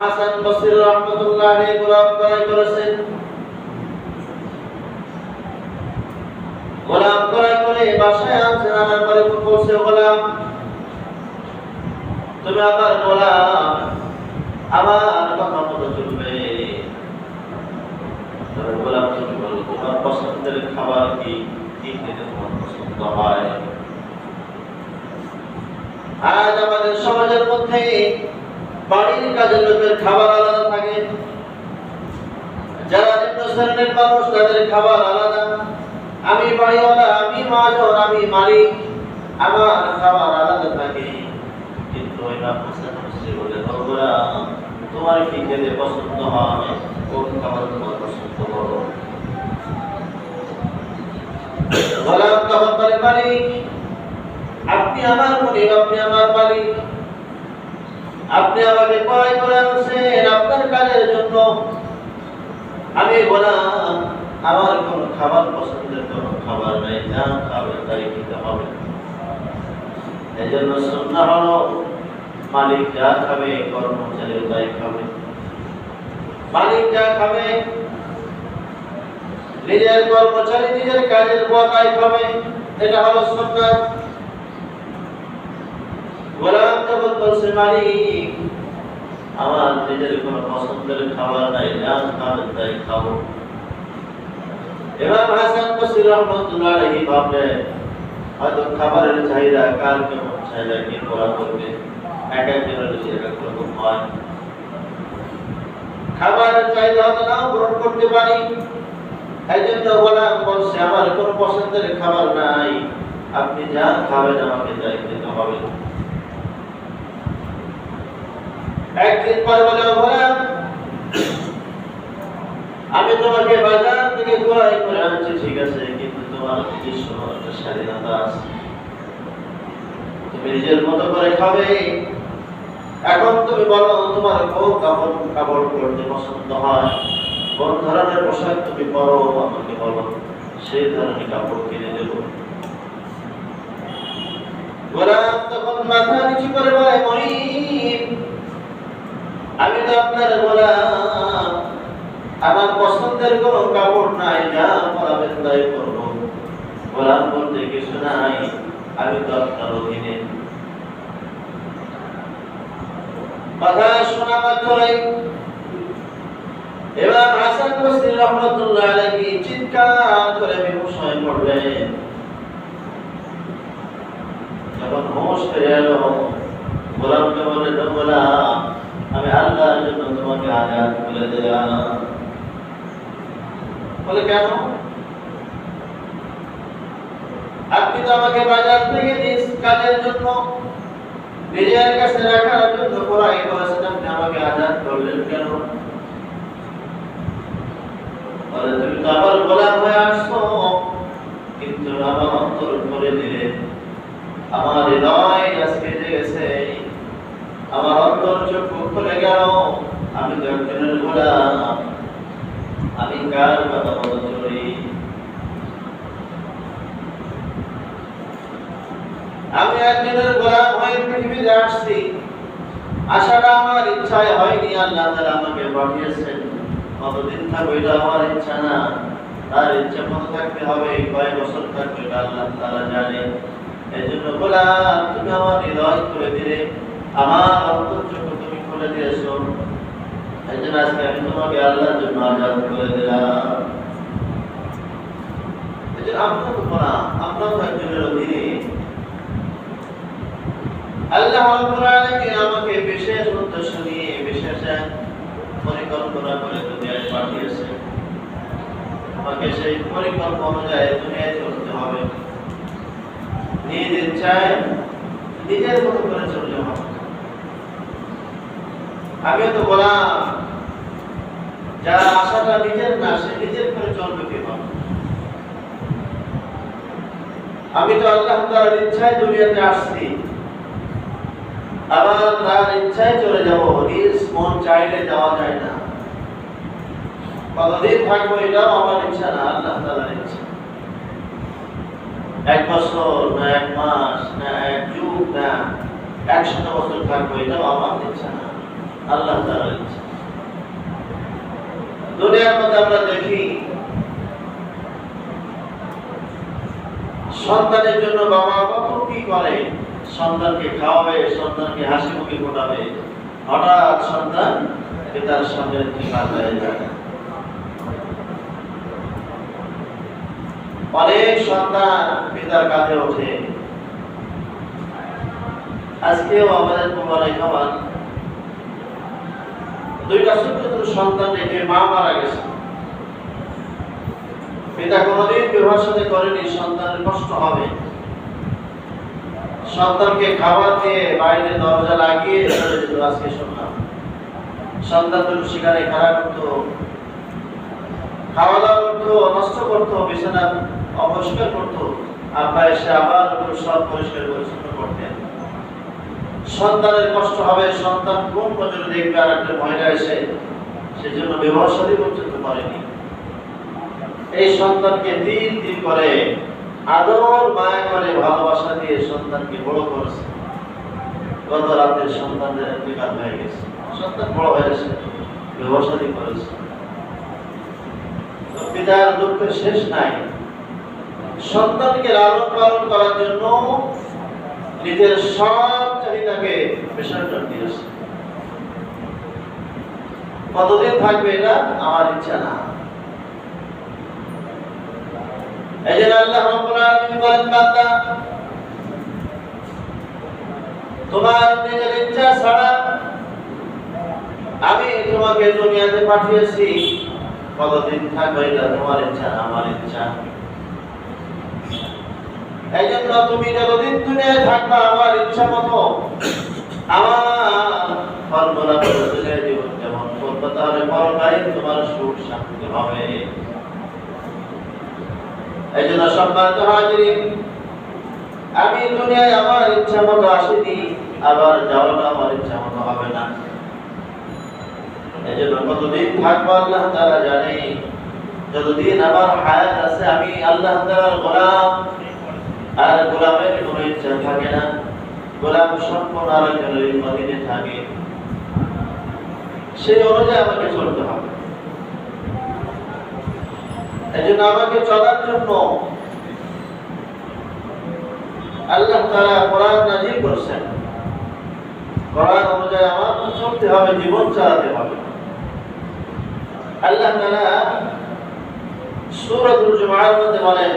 হাসান বসরি রহমতুল্লাহ আলাইহি গোলাম ক্রয় করেছেন। গোলাম ক্রয় করে বাসায় আনছেন, আনার পরে বলছে গোলাম, তুমি আমার গোলাম আমার কথা মতো চলবে তবে গোলাম তুমি বলো তোমার পছন্দের খাবার কি? কি খেতে তোমার পছন্দ হয়। আজ আমাদের সমাজের মধ্যে বাড়ির কাজের লোকের খাবার আলাদা থাকে। যারা নিম্ন শ্রেণির মানুষ, তাদের খাবার আলাদা। আমি বাড়িওয়ালা, আমি মহাজন আমি মালিক। আমার খাবার আলাদা থাকে। কিন্তু হাসান বসরি বলে বড়রা তোমার কি খেতে পছন্দ হয়? কোন খাবার তোমার পছন্দ করো গোলাম তখন বলে, মালিক, আপনি আমার মনিব, আপনি আমার মালিক। আপনি আমাকে ক্রয় করে আনছেন আপনার কাজের জন্য। আমি বললাম, আমার কোনো খাবার পছন্দের কোনো খাবার নাই, যা খাবে তাই খেতে হবে। এই জন্য সন্ধ্যা হলো, মালিক যা খাবে, কর্মচারী তাই খাবে। মালিক যা খাবে, নিজের কর্মচারী নিজের কাজের বকাই খাবে। এটা হলো সন্ন্যাস আমার নিজের কোনো পছন্দের খাবার নাই খাব। এবার হয়তো খাবারের চাহিদা কার কেমন চাহিদা, কি করা করবে? খাবারের চাহিদা হয়তো নাও করতে পারি। জন্য বলছে, আমার কোনো পছন্দের খাবার নাই। আপনি যা খাবেন আমাকে তাই খেতে হবে। একদিন পরে বলে গোলাম আমি তোমাকে বাজার থেকে ক্রয় করে আনছি, ঠিক আছে, কিন্তু তোমার নিজস্ব স্বাধীনতা আছে। তুমি নিজের মতো করে খাবে। এখন তুমি বলো, তোমার কোন কাপড় কাপড় পরতে পছন্দ হয়? কোন ধরনের পোশাক তুমি পরো, আমাকে বলো, সেই ধরনের কাপড় কিনে দেবো। গোলাম তখন মাথা নিচু করে বলে মহিম আমি তো আপনার গোলাম। আমার পছন্দের কোন কাপড় নাই, যা পরাবেন তাই করব। গোলাম বলতে কিছু নাই, আমি তো আপনার অধীনে। কথা শোনা মাত্রই। এবার হাসান বসরি রহমতুল্লাহ আলাইহি চিৎকার করে বিমুষ হয়ে পড়লেন। যখন হোশ ফিরে এলো, গোলামকে বলে গোলাম আমি জন্য তোমাকে আজাদ করে বলে, কেন? আপনি তো আমাকে বাজার থেকে নিজ কাজের জন্য নিজের কাছে রাখার জন্য করেছেন আপনি আমাকে আজাদ করলেন কেন? বলে, তুমি তো আবার গোলাম হয়ে আসছো, কিন্তু আমার অন্তর করে দিলে আমার হৃদয় আজকে জেগেছে। আমার অন্তর চক্ষু খুলে গেল। আমি তো গোলাম। আমি কার কথা মতো চলি? আমি একজনের গোলাম হয়ে পৃথিবীতে আসছি। আশাটা আমার ইচ্ছায় হয়নি। আল্লাহ তাআলা আমাকে পাঠিয়েছেন। কতদিন থাকবে এটা আমার ইচ্ছা না। তার ইচ্ছা মতো থাকতে হবে। কয়েক বছর থাকবে আল্লাহ তাআলা জানে। এই জন্য গোলাম, তুমি আমার হৃদয় করে দিলে। আমার তুমি খুলে দিয়েছ। এই জন্য আজকে আমি তোমাকে আল্লাহর জন্য আজাদ করে দিলাম। আমাকে বিশেষ উদ্দেশ্য নিয়ে বিশেষ এক পরিকল্পনা করে দুনিয়ায় পাঠিয়েছে। আমাকে সেই পরিকল্পনা অনুযায়ী দুনিয়ায় চলতে হবে। নিজ ইচ্ছায়, নিজের মতো করে চলতে হবে। আমি তো বললাম, যার আশাটা নিজের না, সে নিজের করে চলবে কীভাবে? আমি তো আল্লাহ তাআলার ইচ্ছায় দুনিয়াতে আসছি। আবার তার ইচ্ছায় চলে যাব নিজ মন চাইলে যাওয়া যায় না। কতদিন থাকব এটাও আমার ইচ্ছা না, আল্লাহ তাআলার ইচ্ছা। এক বছর না এক মাস না এক যুগ না, একশত বছর থাকব এটাও আমার ইচ্ছা না। আল্লাহ তাআলার দুনিয়ার মধ্যে আমরা দেখি, সন্তানের জন্য বাবা কত কি করে? সন্তানকে খাওয়াবে, সন্তানকে হাসি মুখে ফোটাবে। হঠাৎ সন্তান পিতার সামনে হয়ে যায়। অনেক সন্তান পিতার কাঁধে ওঠে। আজকেও আমাদের কুমারে খাবার দুইটা ছোট্ট ছোট সন্তান রেখে মা মারা গেছে। পিতা কোনোদিন সাথে করেনি, সন্তানের কষ্ট হবে। সন্তানকে খাবার দিয়ে বাইরে দরজা লাগিয়ে চলে যেত আজকে শুনলাম সন্তান সেখানে খারাপ করতো। খাওয়া দাওয়া করতো, নষ্ট করতো, বিছানা অপরিষ্কার করতো। আব্বা এসে আবার সব পরিষ্কার পরিচ্ছন্ন করতেন। সন্তানের কষ্ট হবে, সন্তান কোন পর্যন্ত দেখবে আর একটা মহিলা এসে? সেজন্য বিবাহ সাথী পর্যন্ত করেনি। এই সন্তানকে দিন দিন করে, আদর মায়া করে, ভালোবাসা দিয়ে সন্তানকে বড় করেছে। গত রাতে সন্তানদের ইন্তেকাল হয়ে গেছে। সন্তান বড় হয়েছে সাথী করেছে। পিতার দুঃখের শেষ নাই। সন্তানকে লালন পালন করার জন্য নিজের সব কতদিন থাকবে এটা? আমার ইচ্ছা না। আল্লাহ বলেন তোমার নিজের ইচ্ছা ছাড়া আমি তোমাকে দুনিয়াতে পাঠিয়েছি। কতদিন থাকবে এটা? তোমার ইচ্ছা আমার ইচ্ছা। এই জন্য তুমি যতদিন দুনিয়ায় থাকবা, আমার ইচ্ছা মতো আমি দুনিয়ায় আমার ইচ্ছা মতো আসিনি, আবার যাওয়াটা আমার ইচ্ছা মতো হবে না। এই জন্য কতদিন থাকব আল্লাহ তারা জানে। যতদিন আমার হায়াত আছে, আমি আল্লাহ তালার গোলাম। আর গোলামের কোনো ইচ্ছা থাকে না। আরেকজনের অধীনে থাকে, সেই অনুযায়ী আমাকে চলতে হবে। এই জন্য আমাকে চলার জন্য আল্লাহ তারা কোরআন নাজির করছেন। কোরআন অনুযায়ী আমার চলতে হবে, জীবন চালাতে হবে। আল্লাহ তারা সূরাতুল জুমার মধ্যে বলেন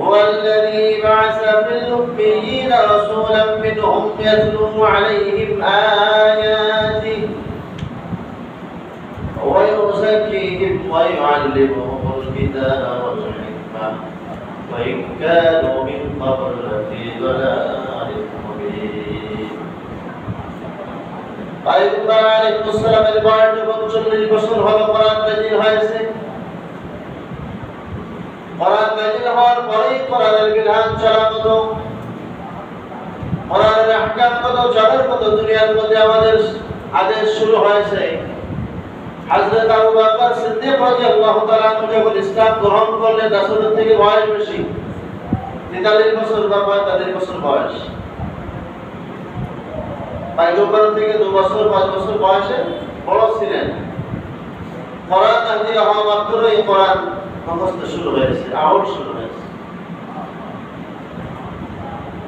هو الذي بعث في الأميين رسولا منهم يتلو عليهم آياته ويزكيهم ويعلمهم الكتاب والحكمة وإن كانوا من قبل لفي ضلال مبين পয়গম্বর আলাইহিস সালামের বয়স যখন 40 বছর হলো কোরআন নাযিল হয়েছে কোরআন নাযিল হওয়ার পরেই কোরআনের বিধান চলা মতো কোরআনের আহকাম মতো চলার মতো দুনিয়ার মধ্যে আমাদের আদেশ শুরু হয়েছে। হযরত আবু বকর সিদ্দিক রাদিয়াল্লাহু তাআলা যখন ইসলাম গ্রহণ করলেন, রাসূলের থেকে বয়স বেশি। 43 বছর বা 45 বছর বয়স। পয়গম্বর থেকে দু বছর, পাঁচ বছর বয়সে বড় ছিলেন। কোরআন নাজিল হওয়া মাত্রই কোরআন মুখস্থ শুরু হয়েছে আউট শুরু হয়েছে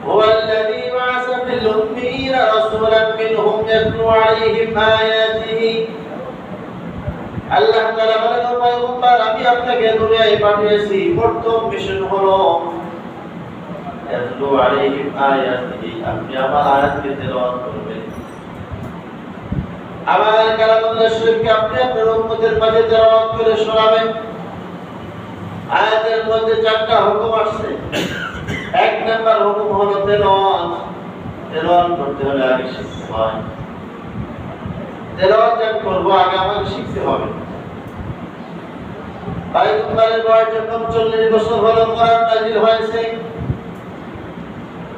هو الذي بعث في الأميين رسولا منهم يتلو عليهم آياته আল্লাহ তাআলা বলেন ও পয়গম্বর আমি আপনাকে দুনিয়ায় পাঠিয়েছি প্রথম মিশন হলো ইয়াতলু আলাইহিম আয়াতিহি আপনি আমার আয়াতকে তেলাওয়াত করবেন আমার কালামুল্লাহ শরীফকে আপনি আপনার উম্মতের মাঝে তেলাওয়াত করে শোনাবেন আয়াতের মধ্যে চারটা হুকুম আসছে। এক নাম্বার হুকুম হলো তেলওয়াত। তেলওয়াত করতে হলে আগে শিখতে হয়। তেলওয়াত করব, আগে আমাকে শিখতে হবে। বয়স যখন চল্লিশ বছর হলো, কোরআন হয়েছে।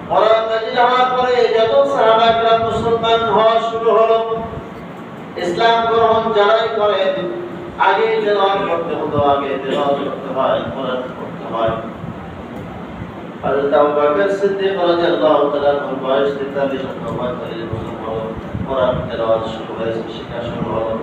কোরআন নাজিল হওয়ার পরে যত সাহাবাগরা মুসলমান হওয়া শুরু হলো, ইসলাম গ্রহণ যারাই করেন আগে তেলাওয়াত করতে হতো, আগে তেলাওয়াত করতে হয় কোরআন পড়তে হয়। হযরত আবু বকর সিদ্দিক রাদিয়াল্লাহু তাআলা এর বয়স 43 অথবা 42 বছর হলো কোরআন তেলাওয়াত শুরু হয়েছে, শিক্ষা শুরু হলো।